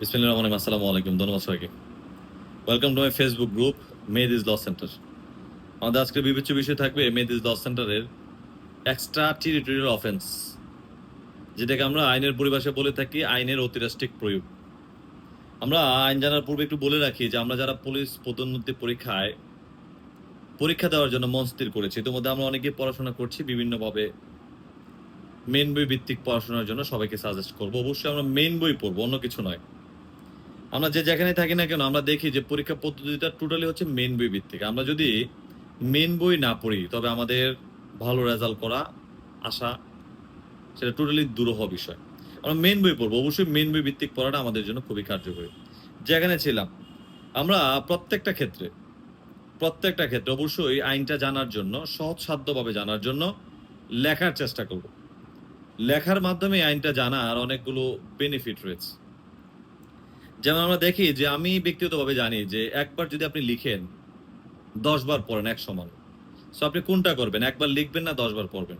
বিসমিল্লাহির রহমানির রহিম। আসসালামু আলাইকুম, ধন্যবাদ সবাইকে। Welcome to my Facebook group med is law center আমাদের আজকের বিবেচ্য বিষয় থাকবে মেদ ইজ ল সেন্টারের এক্সট্রা টেরিটোরিয়াল অফেন্স যেটাকে আমরা আইনের পরিভাষায় বলে থাকি আইনের অতিরাষ্ট্রিক প্রয়োগ। আমরা আইন জানার পূর্বে একটু বলে রাখি যে আমরা যারা পুলিশ পদোন্নতি পরীক্ষায় পরীক্ষা দেওয়ার জন্য মন স্থির করেছি, ইতিমধ্যে আমরা অনেকেই পড়াশোনা করছি, বিভিন্নভাবে মেন বই ভিত্তিক পড়াশোনার জন্য সবাইকে সাজেস্ট করব। অবশ্যই আমরা মেন বই পড়ব, অন্য কিছু নয়। আমরা যে যেখানে থাকি না কেন, আমরা দেখি যে পরীক্ষা পদ্ধতিটা টোটালি হচ্ছে মেন বই ভিত্তিক। আমরা যদি মেন বই না পড়ি, তবে আমাদের ভালো রেজাল্ট করা আশা, সেটা টোটালি দুরূহ বিষয়। আমরা মেন বই পড়ব, অবশ্যই মেন বই ভিত্তিক পড়াটা আমাদের জন্য খুবই কার্যকরী। যেখানে ছিলাম, আমরা প্রত্যেকটা ক্ষেত্রে প্রত্যেকটা ক্ষেত্রে অবশ্যই আইনটা জানার জন্য সহজ সাধ্যভাবে জানার জন্য লেখার চেষ্টা করব। লেখার মাধ্যমে আইনটা জানার অনেকগুলো বেনিফিট রয়েছে। যেমন আমরা দেখি যে আমি ব্যক্তিগতভাবে জানি যে একবার যদি আপনি লিখেন দশ বার পড়েন এক সমান। সো আপনি কোনটা করবেন? একবার লিখবেন না দশ বার পড়বেন?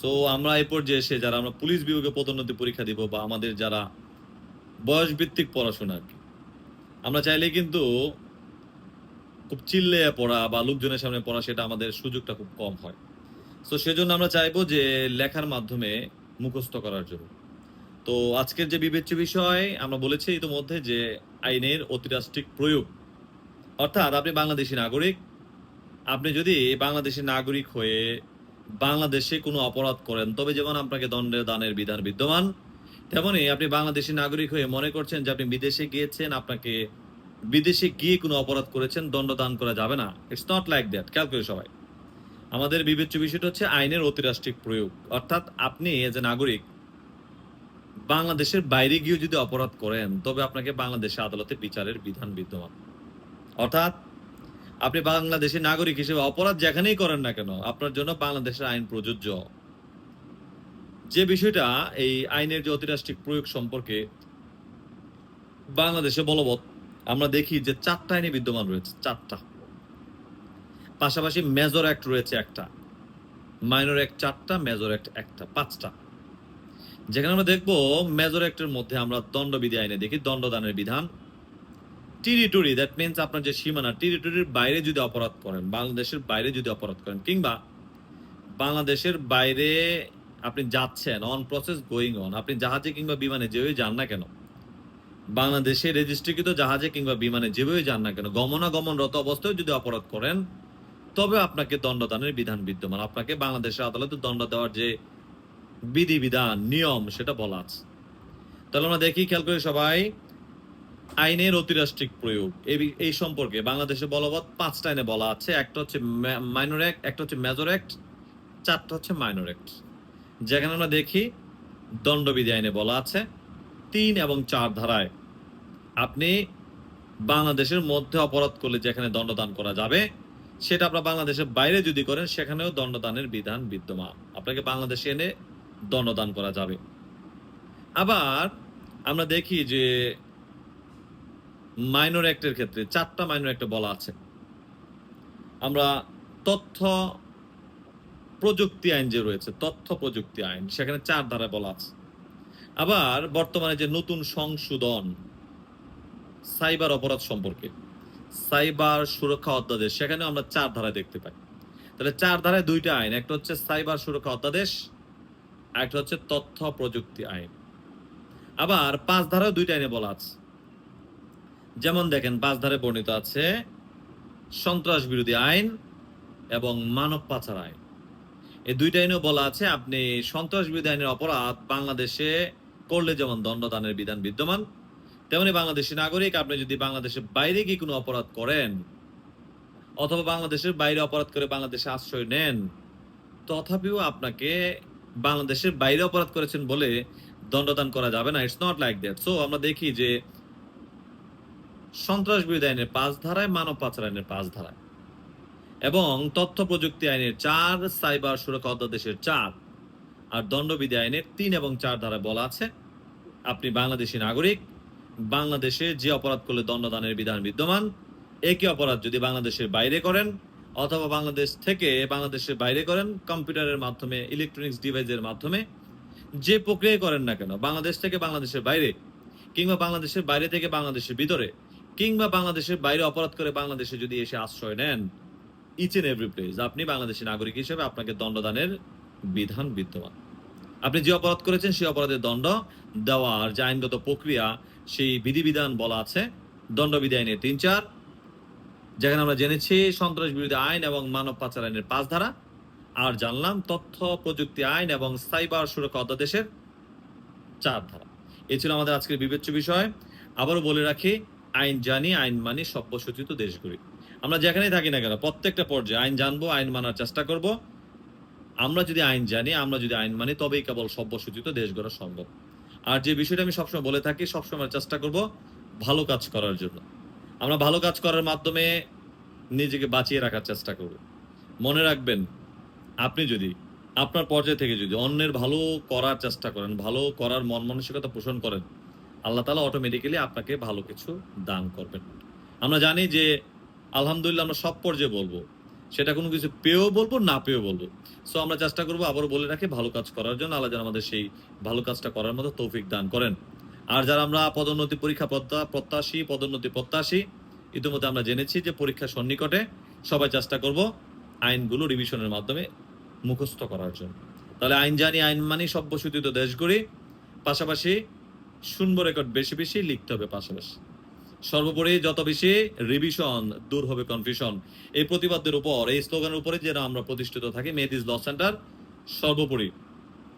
সো আমরা এই পর্যায়ে এসে যারা আমরা পুলিশ বিভাগে পদোন্নতি পরীক্ষা দিব বা আমাদের যারা বয়স ভিত্তিক পড়াশোনা আর কি, আমরা চাইলে কিন্তু খুব চিল্লে পড়া বা লোকজনের সামনে পড়া সেটা আমাদের সুযোগটা খুব কম হয়। সো সেজন্য আমরা চাইব যে লেখার মাধ্যমে মুখস্থ করার জন্য। তো আজকের যে বিবেচ্য বিষয়, আমরা বলেছি ইতিমধ্যে যে আইনের অতিরাষ্ট্রিক প্রয়োগ। অর্থাৎ আপনি বাংলাদেশী নাগরিক, আপনি যদি বাংলাদেশী নাগরিক হয়ে বাংলাদেশে কোনো অপরাধ করেন, তবে যেমন আপনাকে দণ্ডের দানের বিধান বিদ্যমান, তেমনি আপনি বাংলাদেশী নাগরিক হয়ে মনে করছেন যে আপনি বিদেশে গিয়েছেন, আপনাকে বিদেশে গিয়ে কোনো অপরাধ করেছেন, দণ্ড দান করা যাবে না। ইটস নট লাইক দ্যাট খেয়াল করে সবাই। আমাদের বিবেচ্য বিষয়টা হচ্ছে আইনের অতিরাষ্ট্রিক প্রয়োগ। অর্থাৎ আপনি এজ এ নাগরিক বাংলাদেশের বাইরে গিয়ে যদি অপরাধ করেন, তবে আপনাকে বাংলাদেশে আদালতে বিচারের বিধান বিদ্যমান। অর্থাৎ, আপনি বাংলাদেশের নাগরিক হিসেবে অপরাধ যেখানেই করেন না কেন, আপনার জন্য বাংলাদেশের আইন প্রযোজ্য। যে বিষয়টা, এই আইনের যে অতিরাষ্ট্রিক প্রয়োগ সম্পর্কে বাংলাদেশে বলবৎ, আমরা দেখি যে চারটা আইনে বিদ্যমান রয়েছে, চারটা। পাশাপাশি মেজর অ্যাক্ট রয়েছে একটা। মাইনর অ্যাক্ট চারটা, মেজর অ্যাক্ট একটা, পাঁচটা। যেখানে আমরা দেখব মেজর অ্যাক্টের মধ্যে আমরা দণ্ডবিধি আইনে দেখি, দণ্ডদানের বিধান। টেরিটরি দ্যাট মিনস আপনার যে সীমানা, টেরিটরির বাইরে যদি অপরাধ করেন, বাংলাদেশের বাইরে যদি অপরাধ করেন, কিংবা বাংলাদেশের বাইরে আপনি যাচ্ছেন অন প্রসেস গোয়িং অন আপনি জাহাজে কিংবা বিমানে যেভাবে যান না কেন, বাংলাদেশে রেজিস্ট্রিকৃত জাহাজে কিংবা বিমানে যেভাবে যান না কেন, গমনাগমনরত অবস্থায় যদি অপরাধ করেন, তবে আপনাকে দণ্ডদানের বিধান বিদ্যমান। আপনাকে বাংলাদেশের আদালতে দণ্ড দেওয়ার যে বিধিবিধান নিয়ম সেটা বলা আছে। তাহলে আমরা দেখি, খেয়াল করি সবাই, আইনের অতিরাষ্ট্রিক প্রয়োগ। এই সম্পর্কে বাংলাদেশে বলবৎ পাঁচটা আইনে বলা আছে। একটা হচ্ছে মাইনর অ্যাক্ট একটা হচ্ছে মেজর অ্যাক্ট চারটা হচ্ছে মাইনর অ্যাক্ট যেখানে আমরা দেখি, দণ্ডবিধি আইনে বলা আছে, তিন এবং চার ধারায় আপনি বাংলাদেশের মধ্যে অপরাধ করলে যেখানে দণ্ডদান করা যাবে, সেটা আপনার বাংলাদেশের বাইরে যদি করেন, সেখানেও দণ্ডদানের বিধান বিদ্যমান। আপনাকে বাংলাদেশে এনে দণ্ডদান করা যাবে। আবার আমরা দেখি যে মাইনর অ্যাক্টের ক্ষেত্রে চারটা মাইনর অ্যাক্টে বলা আছে। আমরা তথ্য প্রযুক্তি আইন যে রয়েছে, তথ্য প্রযুক্তি আইন, সেখানে চার ধারায় বলা আছে। আবার বর্তমানে যে নতুন সংশোধন সাইবার অপরাধ সম্পর্কে, সাইবার সুরক্ষা অধ্যাদেশ সেখানে আমরা চার ধারায় দেখতে পাই। তাহলে চার ধারায় দুইটা আইন, একটা হচ্ছে সাইবার সুরক্ষা অধ্যাদেশ একটা হচ্ছে তথ্য প্রযুক্তি আইন। আবার পাঁচ ধারায় দুইটা আইনে বলা আছে। যেমন দেখেন, পাঁচ ধারে বর্ণিত আছে সন্ত্রাস বিরোধী আইন এবং মানব পাচার আইন। এই দুইটা আইনেও বলা আছে, আপনি সন্ত্রাস বিরোধী আইনের অপরাধ বাংলাদেশে করলে যেমন দণ্ডদানের বিধান বিদ্যমান, তেমনি বাংলাদেশি নাগরিক, আপনি যদি বাংলাদেশের বাইরে গিয়ে কোনো অপরাধ করেন, অথবা বাংলাদেশের বাইরে অপরাধ করে বাংলাদেশে আশ্রয় নেন, তথাপিও আপনাকে বাংলাদেশের বাইরে অপরাধ করেছেন বলে দণ্ডদান করা যাবে না it's not like that so আমরা দেখি যে সন্ত্রাস বিরোধী আইনের পাঁচ ধারায়, মানব পাচার আইনের পাঁচ ধারায়। এবং তথ্য প্রযুক্তি আইনের চার, সাইবার সুরক্ষা অধ্যাদেশের চার। আর দণ্ডবিধি আইনের তিন এবং চার ধারায় বলা আছে, আপনি বাংলাদেশী নাগরিক, বাংলাদেশে যে অপরাধ করলে দণ্ডদানের বিধান বিদ্যমান একই অপরাধ যদি বাংলাদেশের বাইরে করেন অথবা বাংলাদেশ থেকে বাংলাদেশের বাইরে করেন কম্পিউটারের মাধ্যমে ইলেকট্রনিক্স ডিভাইসের মাধ্যমে। যে প্রক্রিয়া করেন না কেন, বাংলাদেশ থেকে বাংলাদেশের বাইরে কিংবা বাংলাদেশের বাইরে থেকে বাংলাদেশের ভিতরে কিংবা বাংলাদেশের বাইরে অপরাধ করে বাংলাদেশে যদি এসে আশ্রয় নেন ইচ এন্ড এভরি প্লেস আপনি বাংলাদেশের নাগরিক হিসেবে আপনাকে দণ্ডদানের বিধান বিদ্যমান। আপনি যে অপরাধ করেছেন, সেই অপরাধের দণ্ড দেওয়ার যে আইনগত প্রক্রিয়া, সেই বিধিবিধান বলা আছে দণ্ডবিধি আইনের তিন চার যেখানে আমরা জেনেছি সন্ত্রাস বিরোধী আইন এবং মানব পাচার আইনের পাঁচ ধারা। আর জানলাম তথ্য, প্রযুক্তি, আইন এবং সাইবার সুরক্ষা অধ্যাদেশের চার ধারা। এ ছিল আমাদের আজকের বিবেচ্য বিষয়। আবারও বলে রাখি, আইন জানি, আইন মানি সভ্যসূচিত দেশগুলি। আমরা যেখানেই থাকি না কেন, প্রত্যেকটা পর্যায়ে আইন জানব, আইন মানার চেষ্টা করব। আমরা যদি আইন জানি, আমরা যদি আইন মানি, তবেই কেবল সভ্যসূচিত দেশ গড়া সম্ভব। আর যে বিষয়টা আমি সবসময় বলে থাকি, সবসময় চেষ্টা করব ভালো কাজ করার জন্য। আমরা ভালো কাজ করার মাধ্যমে নিজেকে বাঁচিয়ে রাখার চেষ্টা করব। মনে রাখবেন, আপনি যদি, আপনার পর্যায় থেকে যদি অন্যের ভালো করার চেষ্টা করেন, ভালো করার মন মানসিকতা পোষণ করেন, আল্লাহ তালা অটোমেটিক্যালি আপনাকে ভালো কিছু দান করবেন। আমরা জানি যে, আলহামদুলিল্লাহ আমরা সব পর্যায়ে বলব। সেটা কোনো কিছু পেয়েও বলব, না পেয়েও বলব। সো আমরা চেষ্টা করব আবারও বলে রাখি, ভালো কাজ করার জন্য আল্লাহ যেন আমাদের সেই ভালো কাজটা করার মতো তৌফিক দান করেন। আর যারা আমরা পদোন্নতি পরীক্ষা প্রত্যা- প্রত্যাশী, পদোন্নতি প্রত্যাশী, ইতিমধ্যে আমরা জেনেছি যে পরীক্ষা সন্নিকটে সবাই চেষ্টা করব আইনগুলো রিভিশনের মাধ্যমে মুখস্থ করার জন্য। তাহলে আইন জানি, আইন মানি সভ্যসূচিত দেশ গড়ি পাশাপাশি শুনব রেকর্ড বেশি বেশি লিখতে হবে পাশাপাশি। সর্বোপরি যত বেশি রিভিশন দূর হবে কনফিউশন এই প্রতিবাদের উপর, এই স্লোগানের উপরে যেন আমরা প্রতিষ্ঠিত থাকি মেদিস ল সেন্টার সর্বোপরি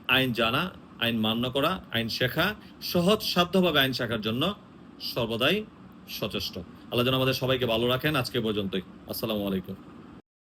আইন জানা আইন মান্য করা, আইন শেখা, সহজ সাধ্যভাবে আইন শেখার জন্য সর্বদাই সচেষ্ট। আল্লাহ যেন আমাদের সবাইকে ভালো রাখেন। আজকে পর্যন্তই। আসসালামু আলাইকুম।